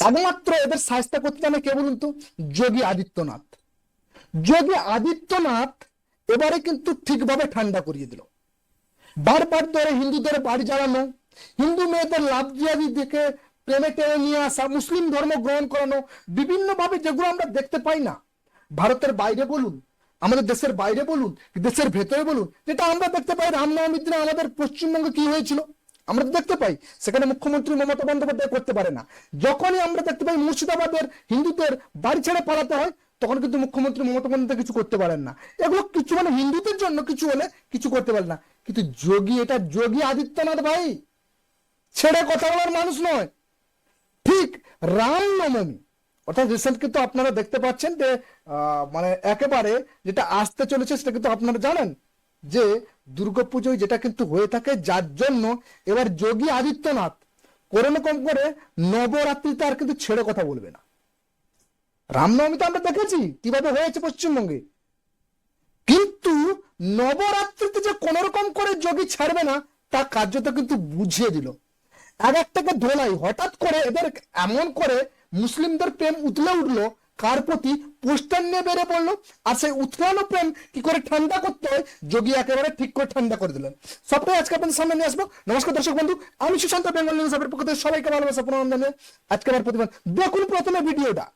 একমাত্র এদের সাহায্য করতে জানে কে বলুন তো? যোগী আদিত্যনাথ। যোগী আদিত্যনাথ এবারে কিন্তু ঠিকভাবে ঠান্ডা করিয়ে দিল। বারবার ধরে হিন্দুদের বাড়ি জ্বালানো, হিন্দু মেয়েদের লাভ জিয়াদি দেখে প্রেমে টেনে নিয়ে আসা, মুসলিম ধর্ম গ্রহণ করানো বিভিন্ন ভাবে যেগুলো আমরা দেখতে পাই না। ভারতের বাইরে বলুন, আমাদের দেশের বাইরে বলুন, দেশের ভেতরে বলুন, যেটা আমরা দেখতে পাই রামনবমীর দিনে আমাদের পশ্চিমবঙ্গে কি হয়েছিল? আমরা তো দেখতে পাই, সেখানে মুখ্যমন্ত্রী মমতা বন্দ্যোপাধ্যায় করতে পারে না। যখনই আমরা দেখতে পাই মুর্শিদাবাদের হিন্দুদের বাড়ি ছেড়ে পালাতে হয়, তখন কিন্তু মুখ্যমন্ত্রী মমতা বন্দ্যোপাধ্যায় কিছু করতে পারেন না। এগুলো কিছু মানে হিন্দুদের জন্য কিছু হলে কিছু করতে পারে না। কিন্তু যোগী এটা, যোগী আদিত্যনাথ ভাই, ছেড়ে কথা বলার মানুষ নয়। ঠিক রামনবমী, অর্থাৎ রিসেন্ট কিন্তু আপনারা দেখতে পাচ্ছেন যে মানে একেবারে যেটা আসতে চলেছে সেটা কিন্তু আপনারা জানেন। যে দুর্গাপুজোয় যেটা কিন্তু হয়ে থাকে, যার জন্য এবার যোগী আদিত্যনাথ কোনো রকম করে নবরাত্রিতে আর কিন্তু ছেড়ে কথা বলবে না। রামনবমী তো আমরা দেখেছি, কীভাবে হয়েছে পশ্চিমবঙ্গে। কিন্তু নবরাত্রিতে যে কোন রকম করে যোগী ছাড়বে না, তা কার্যত কিন্তু বুঝিয়ে দিল। এক একটাকে ধোলাই, হঠাৎ করে এদের এমন করে মুসলিমদের প্রেম উতলে উঠল কার প্রতি পোস্টার নিয়ে বেড়ে পড়ল? আর সেই উতলানো প্রেম কি করে ঠান্ডা করতে হয়? যোগী একেবারে ঠিক করে ঠান্ডা করে দিলেন। সবটাই আজকে আপনাদের সামনে নিয়ে আসব। নমস্কার দর্শক বন্ধু, আমি সুশান্ত বেঙ্গল নিউজ পক্ষ থেকে সবাইকে ভালোবাসা, প্রণাম আজকে আমার প্রতিবাদ দেখুন প্রথমে ভিডিওটা।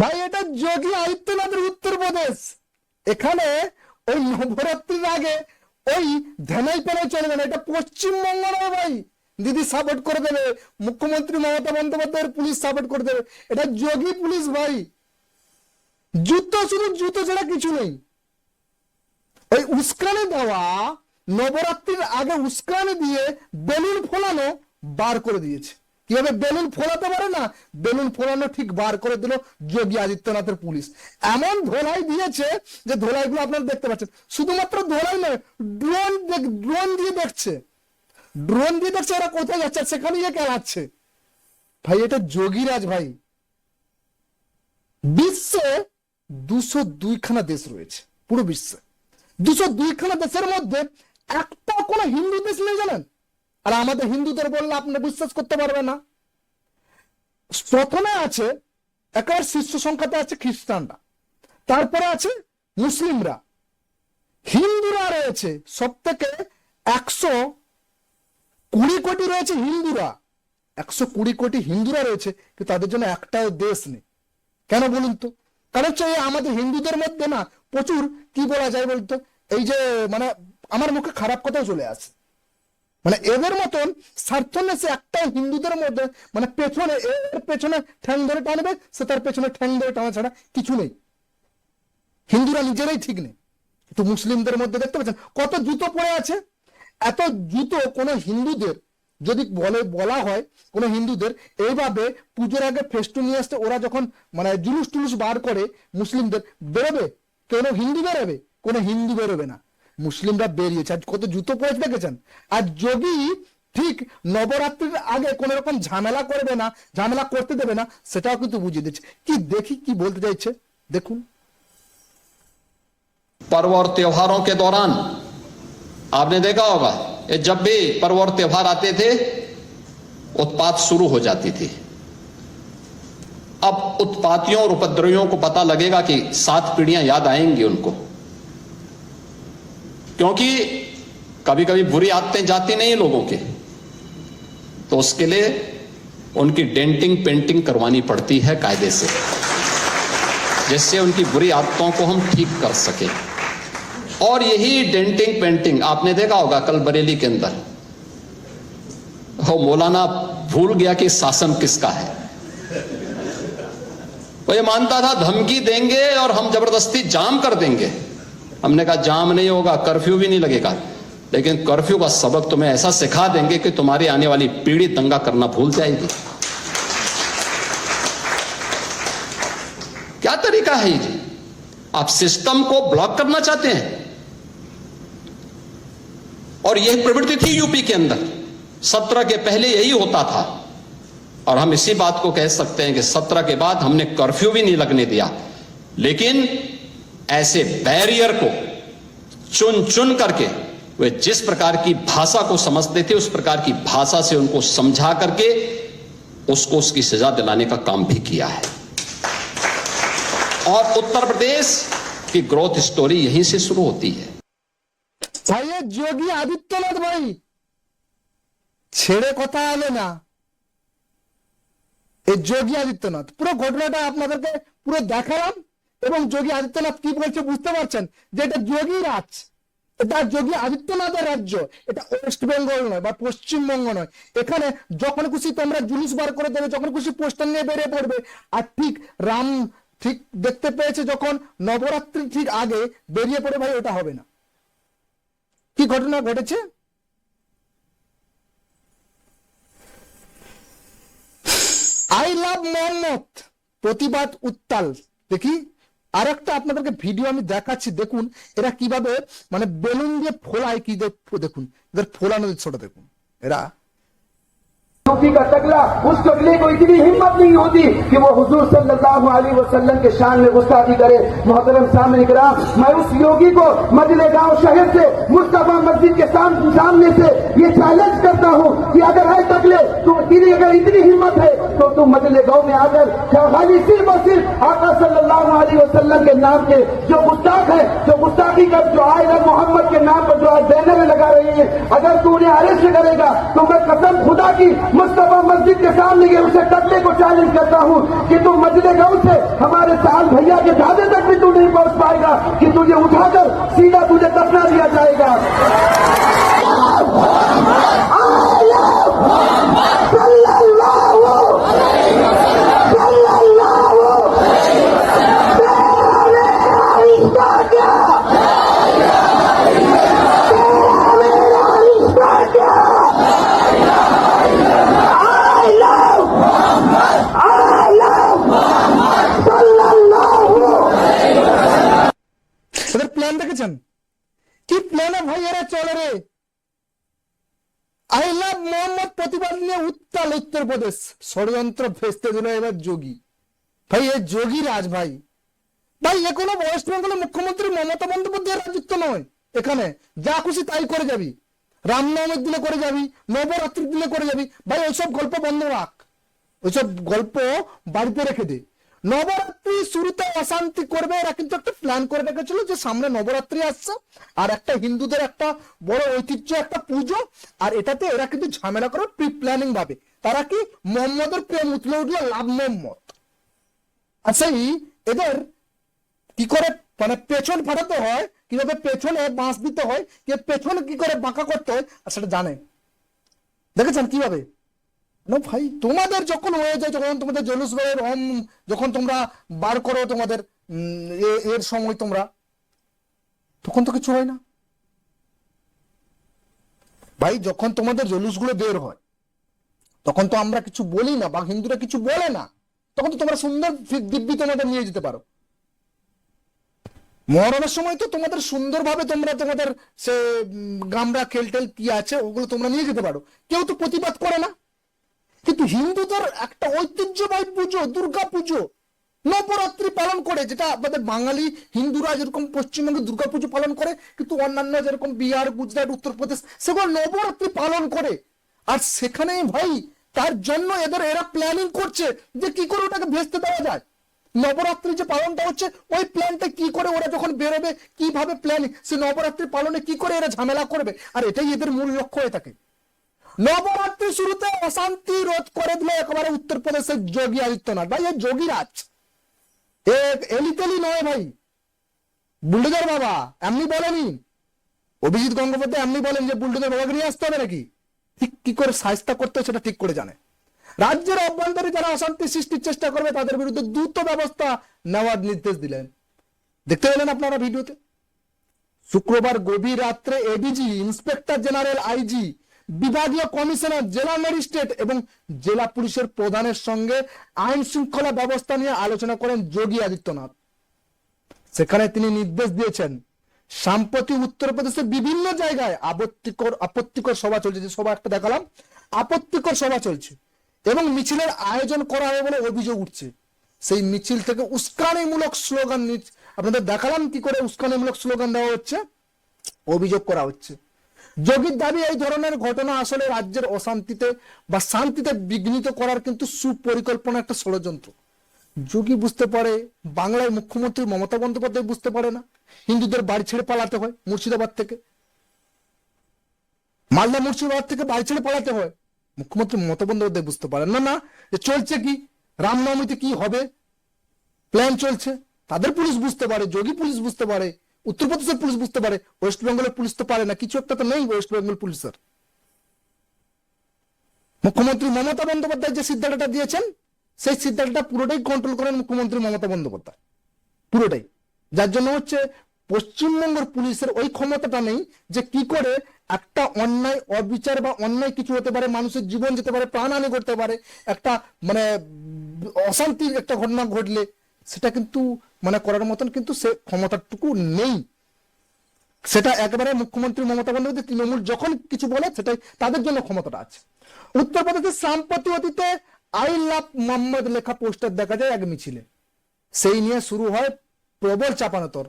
ভাই, এটা যোগী আদিত্যনাথের উত্তরপ্রদেশ। এখানে ওই নবরাত্রির আগে ওই ধ্যানাই পেনাই চলবে না, এটা পশ্চিমবঙ্গ নয় ভাই। দিদি সাপোর্ট করে দেবে, মুখ্যমন্ত্রী মমতা বন্দ্যোপাধ্যায়ের পুলিশ সাপোর্ট করে দেবে। এটা যোগী পুলিশ ভাই। জুতো শুধু জুতো ছাড়া কিছু নেই। ওই উস্কানি দেওয়া, নবরাত্রির আগে উস্কানি দিয়ে বেলুন ফোলানো বার করে দিয়েছে। কীভাবে বেলুন ফোলাতে পারে না? বেলুন ফোলানো ঠিক বার করে দিল যোগী আদিত্যনাথের পুলিশ। এমন ধোলাই দিয়েছে যে ধোলাইগুলো আপনারা দেখতে পাচ্ছেন। শুধুমাত্র ধোলাই নয় ড্রোন ড্রোন দিয়ে দেখছে। ড্রোন দিয়ে দেখছে ওরা কোথায় যাচ্ছে সেখানে গিয়ে খেলাচ্ছে। ভাই, এটা যোগীরাজ ভাই। বিশ্বে দুশো দুইখানা দেশ রয়েছে, পুরো বিশ্বে। দুশো দুইখানা দেশের মধ্যে একটা কোনো হিন্দু দেশ নেই জানেন? আর আমাদের হিন্দুদের বললে আপনি বিশ্বাস করতে পারবেন না। প্রথমে আছে, একেবারে শীর্ষ সংখ্যাতে আছে খ্রিস্টানরা। তারপরে আছে মুসলিমরা। হিন্দুরা রয়েছে সব থেকে একশো কুড়ি কোটি রয়েছে হিন্দুরা। একশো কুড়ি কোটি হিন্দুরা রয়েছে, কিন্তু তাদের জন্য একটাও দেশ নেই। কেন বলুন তো? কারণ হচ্ছে আমাদের হিন্দুদের মধ্যে না প্রচুর, কি বলা যায় বলতো? এই যে মানে আমার মুখে খারাপ কথাও চলে আসে। মানে এদের মতন স্বার্থনেসে একটাও হিন্দুদের মধ্যে মানে পেছনে এর পেছনে ঠ্যাং ধরে টানবে, সে তার পেছনে ঠ্যাং ধরে টানা ছাড়া কিছু নেই। হিন্দুরা নিজেরাই ঠিক নেই। তো মুসলিমদের মধ্যে দেখতে পাচ্ছেন, কত জুতো পড়ে আছে, এত জুতো কোনো হিন্দুদের, যদি বলে, বলা হয় কোনো হিন্দুদের, এইভাবে পুজোর আগে ফেস্টু নিয়ে আসতে ওরা যখন মানে জুলুস টুলুস বার করে মুসলিমদের, বেরোবে, কোনো হিন্দু বেরোবে, কোনো হিন্দু বেরোবে না। মুসলিমরা বেরিয়েছে আজ কত জুতো পড়েছে দেখেছেন আর যোগী ঠিক নবরাত্রির আগে কোন রকম ঝামেলা করবে না ঝামেলা করতে দেবে না সেটাও কিন্তু বুঝিয়ে দিচ্ছে কি দেখি কি বলতে চাইছে দেখুন पर्व और त्योहारों के दौरान आपने देखा होगा ये जब भी पर्व और त्योहार आते थे उत्पात शुरू हो जाती थी अब उत्पातियों और उपद्रवियों को पता लगेगा कि सात पीढ़ियां याद आएंगी उनको क्योंकि कभी कभी बुरी आदतें जाती नहीं लोगों के। तो उसके लिए उनकी डेंटिंग पेंटिंग करवानी पड़ती है कायदे से, जिससे उनकी बुरी आदतों को हम ठीक कर सके। और यही डेंटिंग पेंटिंग आपने देखा होगा कल बरेली के अंदर। वो मौलाना भूल गया कि शासन किसका है। वो ये मानता था, धमकी देंगे और हम ज़बरदस्ती जाम कर देंगे। हमने कहा, जाम नहीं होगा, कर्फ्यू भी नहीं लगेगा। लेकिन कर्फ्यू का सबक तुम्हें ऐसा सिखा देंगे कि तुम्हारी आने वाली पीढ़ी दंगा करना भूल जाएगी। क्या तरीका है जी? आप सिस्टम को ब्लॉक करना चाहते हैं? और यह प्रवृत्ति थी यूपी के अंदर। सत्रह के पहले यही होता था। और हम इसी बात को कह सकते हैं कि सत्रह के बाद हमने कर्फ्यू भी नहीं लगने दिया। लेकिन ऐसे बैरियर को चुन चुन करके वे जिस प्रकार की भाषा को समझते थे उस प्रकार की भाषा से उनको समझा करके उसको उसकी सजा दिलाने का काम भी किया है और उत्तर प्रदेश की ग्रोथ स्टोरी यहीं से शुरू होती है ভাই এ যোগী আদিত্যনাথ ভাই ছেড়ে কথা আলে না এই যোগী আদিত্যনাথ পুরো ঘটনাটা আপনাদেরকে পুরো দেখালাম এবং যোগী আদিত্যনাথ কি বলছে বুঝতে পারছেন? যে এটা যোগী রাজ। এটা যোগী আদিত্যনাথের রাজ্য। এটা ওয়েস্ট বেঙ্গল নয় বা পশ্চিমবঙ্গ নয়। এখানে যখন খুশি তোমরা জুলুস বার করে দেবে, যখন খুশি পোস্টার নিয়ে বেরিয়ে পড়বে। আর ঠিক রাম ঠিক দেখতে পেয়েছে যখন, নবরাত্রি ঠিক আগে বেরিয়ে পড়ে, ভাই, ওটা হবে না। কি ঘটনা ঘটেছে? আই লাভ মোহাম্মদ প্রতিবাদ উত্তাল। দেখি। আর একটা আপনাদেরকে ভিডিও আমি দেখাচ্ছি, দেখুন, এরা কীভাবে মানে বেলুন দিয়ে ফোলায়, কি দেখুন, এদের ফোলানো ছোট দেখুন, এরা सूफी का तगला उस तगले को इतनी हिम्मत नहीं होती कि वो हुजूर सल्लल्लाहु अलैहि वसल्लम के शान में गुस्ताखी करे। मोहतरम सामने कराम, मैं उस योगी को मजले गाँव शहर से, मुस्तफ़ा मस्जिद के साम- सामने से ये चैलेंज करता हूँ कि अगर है तगले तो तेरी अगर इतनी हिम्मत है तो तू मजले गाँव में आकर क्या खाली सिर्फ़ और सिर्फ़ आका सल्लल्लाहु अलैहि वसल्लम के नाम के जो गुस्ताख है, जो गुस्ताखी का जो आयरन मोहम्मद के नाम पर जो आज बैनर लगा रही है, अगर तू उन्हें अरेस्ट करेगा तो मैं कसम खुदा की मुस्तफ़ा मस्जिद के सामने गए उसे टकले को चैलेंज करता हूँ कि तू मजले गाँव से हमारे साल भैया के दादे तक भी तू नहीं पहुँच पाएगा, कि तुझे उठाकर सीधा तुझे दफना दिया जाएगा। প্ল্যান দেখেছেন? কি প্ল্যানে ভাই এরা চলে রে? আই লাভ মোহাম্মদ প্রতিবাদ নিয়ে উত্তাল উত্তরপ্রদেশ। ষড়যন্ত্র ভেস্তে দিল এবার যোগী। ভাই, এ যোগী রাজ ভাই। ভাই, এ কোনো ওয়েস্ট বেঙ্গলের মুখ্যমন্ত্রী মমতা বন্দ্যোপাধ্যায়ের রাজত্ব নয়। এখানে যা খুশি তাই করে যাবি। রামনবমীর দিনে করে যাবি, নবরাত্রির দিনে করে যাবি। ভাই, ওইসব গল্প বন্ধ রাখ। ওইসব গল্প বাড়িতে রেখে দে। নবরাত্রি শুরুতে অশান্তি করবে, এরা কিন্তু একটা প্ল্যান করে রেখেছিল যে সামনে নবরাত্রি আসছে, আর একটা হিন্দুদের একটা বড় ঐতিহ্য, একটা পুজো, আর এটাতে এরা কিন্তু ঝামেলা করে প্রি প্ল্যানিং ভাবে। তারা কি মোহাম্মদের প্রেম উঠলে উঠল, লাভ মোহাম্মদ আর সেই এদের কি করে মানে পেছন ফাটাতে হয়, কীভাবে পেছনে বাঁশ দিতে হয় পেছনে কি করে বাঁকা করতে হয়, আর সেটা জানে। দেখেছেন কীভাবে? না ভাই, তোমাদের যখন হয়ে যায়, যখন তোমাদের জলুস ভাইয়ের হোম যখন তোমরা বার করো তোমাদের এর সময় তোমরা, তখন তো কিছু হয় না। ভাই, যখন তোমাদের জলুসগুলো বের হয়, তখন তো আমরা কিছু বলি না, বা হিন্দুরা কিছু বলে না, তখন তো তোমরা সুন্দর দিব্যি তোমাদের নিয়ে যেতে পারো। মহরমের সময় তো তোমাদের সুন্দরভাবে তোমরা তোমাদের সে গামরা খেলটেল কি আছে, ওগুলো তোমরা নিয়ে যেতে পারো। কেউ তো প্রতিবাদ করে না। কিন্তু হিন্দুদের একটা ঐতিহ্যবাহী পুজো, দুর্গা পুজো, নবরাত্রি পালন করে, যেটা আমাদের বাঙালি হিন্দুরা যেরকম পশ্চিমবঙ্গে দুর্গা পুজো পালন করে, কিন্তু অন্যান্য যেরকম বিহার, গুজরাট, উত্তরপ্রদেশ, সেগুলো নবরাত্রি পালন করে। আর সেখানে ভাই, তার জন্য এদের, এরা প্ল্যানিং করছে যে কি করে ওটাকে ভেস্তে দেওয়া যায়। নবরাত্রি যে পালনটা হচ্ছে, ওই প্ল্যানটা কি করে ওরা যখন বেরোবে, কীভাবে প্ল্যানিং সে নবরাত্রি পালনে কি করে এরা ঝামেলা করবে? আর এটাই এদের মূল লক্ষ্য হয়ে থাকে। নবরাত্রি শুরুতে অশান্তি রোধ করে দিল একেবারে উত্তরপ্রদেশের যোগী আদিত্যনাথ। ভাই এই যোগীরাজ। এ এলিতেলি নয় ভাই। বুল্ডোজার বাবা, এমনি বলেনি? অভিজিৎ গঙ্গোপাধ্যায় এমনি বলেন যে বুল্ডোজার বাবাকে নিয়ে আসতে হবে নাকি? ঠিক কি করে সাহস্তা করতে সেটা ঠিক করে জানে। রাজ্যের অভ্যন্তরে যারা অশান্তি সৃষ্টির চেষ্টা করবে, তাদের বিরুদ্ধে দ্রুত ব্যবস্থা নেওয়ার নির্দেশ দিলেন। দেখতে পেলেন আপনারা ভিডিওতে? শুক্রবার গভীর রাত্রে এডিজি ইন্সপেক্টর জেনারেল আইজি বিভাগীয় কমিশনার, জেলা ম্যাজিস্ট্রেট এবং জেলা পুলিশের প্রধানের সঙ্গে আইন শৃঙ্খলা ব্যবস্থা নিয়ে আলোচনা করেন যোগী আদিত্যনাথ। সেখানে তিনি নির্দেশ দিয়েছেন, সাম্প্রতিক উত্তরপ্রদেশের বিভিন্ন জায়গায় আপত্তিকর আপত্তিকর সভা চলছে। যে সভা একটা দেখালাম, আপত্তিকর সভা চলছে এবং মিছিলের আয়োজন করা হবে বলে অভিযোগ উঠছে। সেই মিছিল থেকে উস্কানিমূলক স্লোগান আপনাদের দেখালাম কি করে উস্কানিমূলক স্লোগান দেওয়া হচ্ছে? অভিযোগ করা হচ্ছে। যোগীর দাবি এই ধরনের ঘটনা আসলে রাজ্যের অশান্তিতে বা শান্তিতে বিঘ্নিত করার কিন্তু সুপরিকল্পনা একটা ষড়যন্ত্র। যোগী বুঝতে পারে, বাংলায় মুখ্যমন্ত্রী মমতা বন্দ্যোপাধ্যায় বুঝতে পারে না। হিন্দুদের বাড়ি ছেড়ে পালাতে হয় মুর্শিদাবাদ থেকে। মালদা, মুর্শিদাবাদ থেকে বাড়ি ছেড়ে পালাতে হয়। মুখ্যমন্ত্রী মমতা বন্দ্যোপাধ্যায় বুঝতে পারেন না না, যে চলছে কি? রামনবমীতে কি হবে? প্ল্যান চলছে। তাদের পুলিশ বুঝতে পারে, যোগী পুলিশ বুঝতে পারে। উত্তরপ্রদেশের পুলিশ বুঝতে পারে, ওয়েস্ট বেঙ্গলের পুলিশ তো পারে না, কিছু একটা তো নেই ওয়েস্ট বেঙ্গল পুলিশের। মুখ্যমন্ত্রী মমতা বন্দ্যোপাধ্যায় যে সিদ্ধান্তটা দিয়েছেন, সেই সিদ্ধান্তটা পুরোটাই কন্ট্রোল করেন মুখ্যমন্ত্রী মমতা বন্দ্যোপাধ্যায়। পুরোটাই। যার জন্য হচ্ছে পশ্চিমবঙ্গের পুলিশের ওই ক্ষমতাটা নেই যে কি করে একটা অন্যায়, অবিচার বা অন্যায় কিছু হতে পারে, মানুষের জীবন যেতে পারে, প্রাণহানি ঘটতে পারে, একটা মানে অশান্তির একটা ঘটনা ঘটলে, সেটা কিন্তু মানে করার মতন কিন্তু সে ক্ষমতাটুকু নেই। সেটা একেবারে মুখ্যমন্ত্রী মমতা বন্দ্যোপাধ্যায়, তৃণমূল যখন কিছু বলে, সেটাই তাদের জন্য ক্ষমতাটা আছে। উত্তরপ্রদেশের সাম্প্রতিক অতীতে আই লাভ মোহাম্মদ লেখা পোস্টার দেখা যায় এক মিছিলে। সেই নিয়ে শুরু হয় প্রবল চাপানোতর।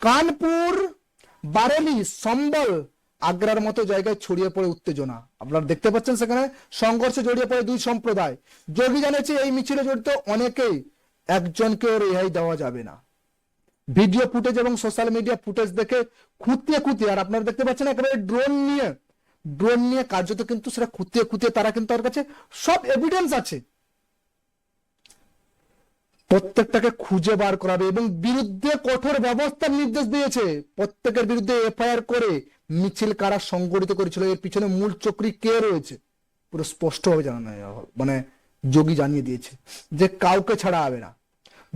কানপুর, বারেলি, সম্বল আগ্রার মতো জায়গায় ছড়িয়ে পড়ে উত্তেজনা। আপনারা দেখতে পাচ্ছেন সেখানে সংঘর্ষে জড়িয়ে পড়ে দুই সম্প্রদায়। যোগী জানিয়েছে এই মিছিলে জড়িত অনেকেই একজনকেও রেহাই দেওয়া যাবে না। ভিডিও ফুটেজ এবং সোশ্যাল মিডিয়া ফুটেজ দেখে খুঁতিয়ে খুঁতিয়ে আর আপনারা দেখতে পাচ্ছেন একেবারে ড্রোন নিয়ে ড্রোন নিয়ে কার্যত কিন্তু সেটা খুঁতিয়ে খুঁতিয়ে তারা কিন্তু তার কাছে সব এভিডেন্স আছে। প্রত্যেকটাকে খুঁজে বার করাবে এবং বিরুদ্ধে কঠোর ব্যবস্থার নির্দেশ দিয়েছে। প্রত্যেকের বিরুদ্ধে এফআইআর করে মিছিল কারা সংগঠিত করেছিল, এর পিছনে মূল চক্রী কে রয়েছে? পুরো স্পষ্টভাবে জানানো মানে যোগী জানিয়ে দিয়েছে যে কাউকে ছাড়া হবে না।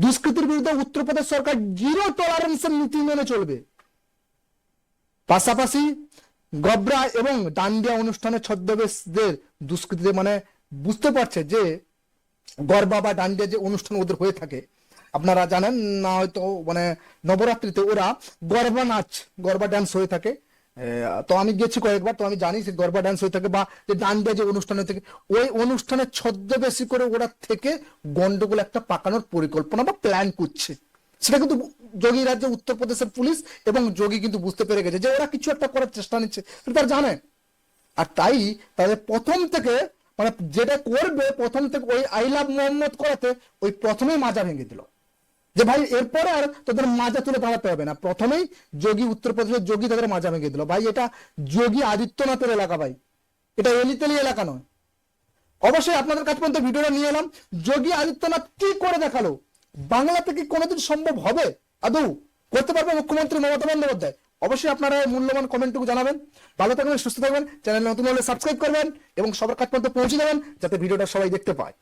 দুষ্কৃতির বিরুদ্ধে উত্তরপ্রদেশ সরকার জিরো টলারেন্সের নীতি মেনে চলবে। পাশাপাশি গবরা এবং ডান্ডিয়া অনুষ্ঠানে ছদ্মবেশদের দুষ্কৃতীদের মানে বুঝতে পারছে যে গরবা বা ডান্ডিয়া যে অনুষ্ঠান ওদের হয়ে থাকে। আপনারা জানেন না হয়তো মানে নবরাত্রিতে ওরা গরবা নাচ, গরবা ড্যান্স হয়ে থাকে। তো আমি গেছি কয়েকবার, তো আমি জানি যে গরবা ড্যান্স হয়ে থাকে বা যে ডান্ডিয়া যে অনুষ্ঠান হয়ে থাকে। ওই অনুষ্ঠানে ছদ্মবেশী করে ওরা থেকে গন্ডগোল একটা পাকানোর পরিকল্পনা বা প্ল্যান করছে। সেটা কিন্তু যোগী রাজ্যে উত্তরপ্রদেশের পুলিশ এবং যোগী কিন্তু বুঝতে পেরে গেছে যে ওরা কিছু একটা করার চেষ্টা নিচ্ছে। সেটা তারা জানে। আর তাই তাদের প্রথম থেকে মানে যেটা করবে, প্রথম থেকে ওই আই লাভ মোহাম্মদ করাতে ওই প্রথমেই মাজা ভেঙে দিল। যে ভাই, এরপরে আর তোদের মাজা তুলে দাঁড়াতে হবে না। প্রথমেই যোগী, উত্তরপ্রদেশের যোগী তাদের মাজা ভেঙে দিল। ভাই, এটা যোগী আদিত্যনাথের এলাকা ভাই। এটা এলিতেলি এলাকা নয়। অবশ্যই আপনাদের কাছ পর্যন্ত ভিডিওটা নিয়ে এলাম। যোগী আদিত্যনাথ কি করে দেখাল? বাংলাতে কি কোনোদিন সম্ভব হবে? আদৌ করতে পারবে মুখ্যমন্ত্রী মমতা বন্দ্যোপাধ্যায়? অবশ্যই আপনারা মূল্যবান কমেন্টটুকু জানাবেন। ভালো থাকবেন, সুস্থ থাকবেন। চ্যানেল নতুন হলে সাবস্ক্রাইব করবেন এবং সবার কাছ পর্যন্ত পৌঁছে দেবেন যাতে ভিডিওটা সবাই দেখতে পায়।